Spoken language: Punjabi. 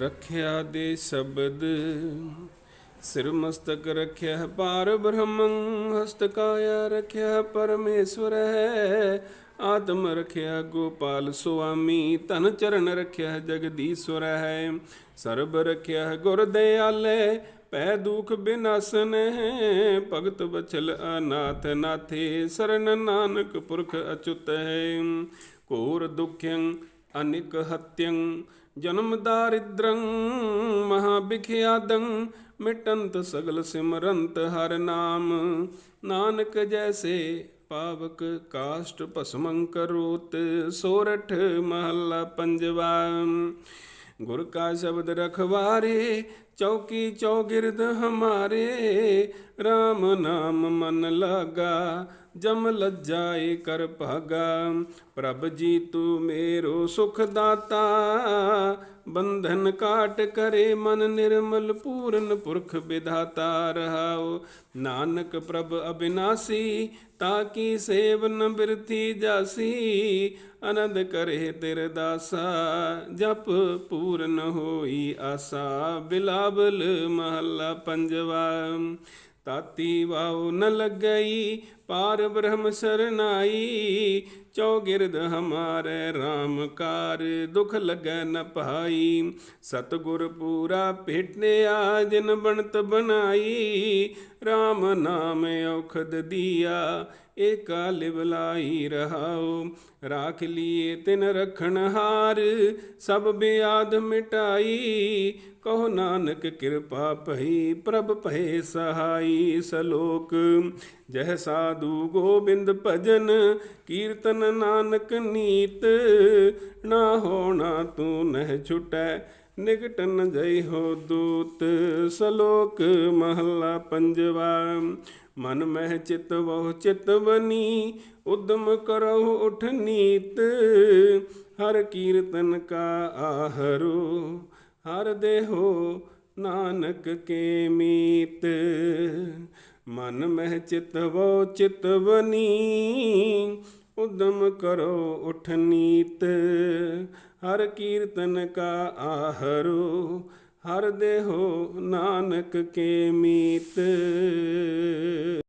ਰੱਖਿਆ ਦੇ ਸ਼ਬਦ। ਸਿਰ ਮਸਤਕ ਰੱਖਿਆ ਪਾਰ ਬ੍ਰਹਮੰ ਹਸਤ ਕਾਇਆ ਰੱਖਿਆ ਪਰਮੇਸ਼ਵਰ ਹੈ। ਆਤਮ ਰੱਖਿਆ ਗੋਪਾਲ ਸੁਆਮੀ ਤਨ ਚਰਨ ਰੱਖਿਆ ਜਗਦੀਸ਼ਵਰ ਹੈ। ਸਰਬ ਰੱਖਿਆ ਗੁਰ ਦਿਆਲੇ ਪੈ ਦੁਖ ਬਿਨਾਸਨ ਹੈ। ਭਗਤ ਬਚਲ ਅਨਾਥ ਨਾਥੇ ਸਰਨ ਨਾਨਕ ਪੁਰਖ ਅਚੁਤ ਹੈ। ਕੋਰ ਦੁਖਯੰ, ਅਨਿਕ ਹਤਯੰ ਜਨਮ ਦਾਰਿਦ੍ਰੰ ਮਹਾ ਬਿਖਿਆਦੰ, ਮਿਟੰਤ ਸਗਲ ਸਿਮਰੰਤ ਹਰ ਨਾਮ। ਨਾਨਕ ਜੈਸੇ ਪਾਵਕ ਕਾਸ਼ਟ ਭਸਮੰ ਕਰੋਤ, ਸੋਰਠ ਮਹੱਲਾ ਪੰਜਵਾ। ਗੁਰ ਕਾ ਸ਼ਬਦ ਰਖਵਾਰੇ, ਚੌਕੀ ਚੌਗਿਰਦ ਹਮਾਰੇ। RAM ਨਾਮ ਮਨ ਲਾਗਾ ਜਮ ਲੱਜਾਏ ਕਰ ਭਾਗਾ, ਪ੍ਰਭ ਜੀ ਤੂੰ ਮੇਰੋ ਸੁਖ ਦਾਤਾ। ਬੰਧਨ ਕਾਟ ਕਰੇ ਮਨ ਨਿਰਮਲ, ਪੂਰਨ ਪੁਰਖ ਵਿਧਾਤਾ ਰਹਾਉ। ਨਾਨਕ ਪ੍ਰਭ ਅਬਿਨਾਸੀ ਤਾਕੀ ਸੇਵ ਨ ਬਿਰਥੀ ਜਾਸੀ। ਅਨੰਦ ਕਰੇ ਤੇਰੇ ਦਾਸਾ, ਜਪ ਪੂਰਨ ਹੋਈ ਆਸਾ। ਬਿਲਾਵਲ ਮਹੱਲਾ ਪੰਜਵਾ। ਤਾਤੀ ਵਾਉ ਨ ਲੱਗਈ, ਪਾਰ ਬ੍ਰਹਮ ਸਰਨਾਈ। ਚੌਗਿਰਦ ਹਮਾਰੇ RAM ਕਾਰ, ਦੁਖ ਲੱਗੈ ਨ ਪਾਈ। ਸਤਗੁਰ ਪੂਰਾ ਭੇਟਿਆ ਜਿਨ ਬਣਤ ਬਣਾਈ। RAM ਨਾਮ ਔਖਦ ਦਿਆ ਏਕਾ ਲਿਵਲਾਈ ਰਹਾਉ, ਰਾਖ ਲੀਏ ਤਿਨ ਰਖਣ ਹਾਰ, ਸਭ ਬਿਆਦ ਮਿਟਾਈ, ਕਹੋ ਨਾਨਕ ਕਿਰਪਾ ਭਈ, ਪ੍ਰਭ ਭਏ ਸਹਾਈ ਸਲੋਕ। ਜਹ ਸਾਧੂ ਗੋਬਿੰਦ ਭਜਨ, ਕੀਰਤਨ ਨਾਨਕ ਨੀਤ, ਨਾ ਹੋਣਾ ਤੂੰ ਨਹਿ ਛੁਟੈ ਨਿਕਟਨ ਜਈ ਹੋ ਦੂਤ, ਸਲੋਕ ਮਹੱਲਾ ਪੰਜਵਾ। ਮਨ ਮਹਿ ਚਿਤ ਬਹੁ ਚਿਤ ਬਨੀ, ਉਦਮ ਕਰੋ ਉਠ ਨੀਤ। ਹਰ ਕੀਰਤਨ ਕਾ ਆਹਰੋ, ਹਰ ਦੇਹੋ ਨਾਨਕ ਕੇ ਮੀਤ। ਮਨ ਮਹਿ ਚਿਤ ਬਹੁ ਚਿਤ ਬਨੀ, ਉਦਮ ਕਰੋ ਉਠ ਨੀਤ। ਹਰ ਕੀਰਤਨ ਕਾ ਆਹਰੋ ਹਰ ਦੇਹੋ ਨਾਨਕ ਕੇ ਮੀਤ।